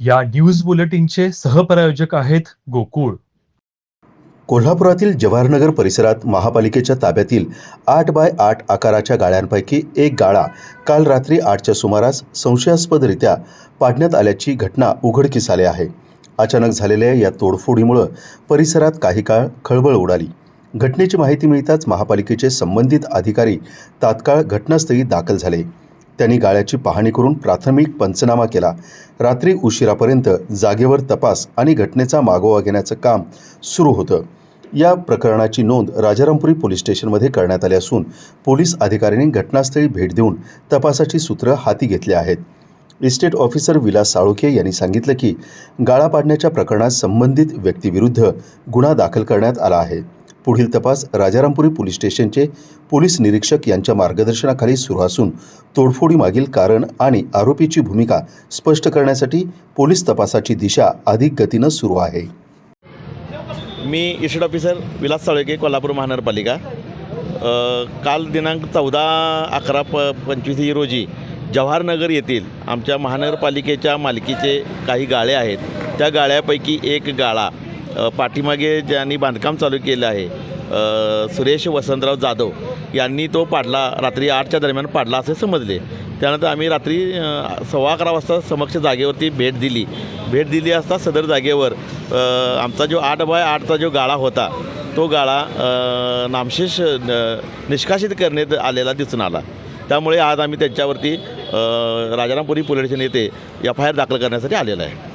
या न्यूज बुलेटिनचे सहप्रायोजक आहेत गोकुळ. कोल्हापुरातील जवाहरनगर परिसरात महापालिकेच्या ताब्यातील आठ बाय आठ आकाराच्या गाळ्यांपैकी एक गाळा काल रात्री आठच्या सुमारास संशयास्पदरित्या पाडण्यात आल्याची घटना उघडकीस आली आहे. अचानक झालेल्या या तोडफोडीमुळं परिसरात काही काळ खळबळ उडाली. घटनेची माहिती मिळताच महापालिकेचे संबंधित अधिकारी तात्काळ घटनास्थळी दाखल झाले. त्यांनी गाळ्याची पाहणी करून प्राथमिक पंचनामा केला. रात्री उशिरापर्यंत जागेवर तपास आणि घटनेचा मागोवा घेण्याचं काम सुरू होतं. या प्रकरणाची नोंद राजारामपुरी पोलीस स्टेशनमध्ये करण्यात आली असून पोलीस अधिकाऱ्यांनी घटनास्थळी भेट देऊन तपासाची सूत्र हाती घेतली आहेत. इस्टेट ऑफिसर विलास साळुखे यांनी सांगितलं की गाळा पाडण्याच्या प्रकरणात संबंधित व्यक्तीविरुद्ध गुन्हा दाखल करण्यात आला आहे. पुढील तपास राजारामपुरी पोलीस स्टेशनचे पोलीस निरीक्षक यांच्या मार्गदर्शनाखाली सुरू असून तोडफोडीमागील कारण आणि आरोपीची भूमिका स्पष्ट करण्यासाठी पोलीस तपासाची दिशा अधिक गतीनं सुरू आहे. मी इस्टेट ऑफिसर विलास साळगे कोल्हापूर महानगरपालिका. काल दिनांक चौदा अकरा प पंचवीस रोजी जवाहरनगर येथील आमच्या महानगरपालिकेच्या मालकीचे काही गाळे आहेत. त्या गाळ्यापैकी एक गाळा पाठीमागे ज्यांनी बांधकाम चालू केलं आहे सुरेश वसंतराव जाधव यांनी तो पाडला रात्री आठच्या दरम्यान पाडला असे समजले. त्यानंतर आम्ही रात्री सव्वा अकरा वाजता समक्ष जागेवरती भेट दिली. भेट दिली असता सदर जागेवर आमचा जो आठ बाय आठचा जो गाळा होता तो गाळा नामशेष निष्कासित करण्यात आलेला दिसून आला. त्यामुळे आज आम्ही त्यांच्यावरती राजारामपुरी पोलीस स्टेशन येथे एफ आय आर दाखल करण्यासाठी आलेला आहे.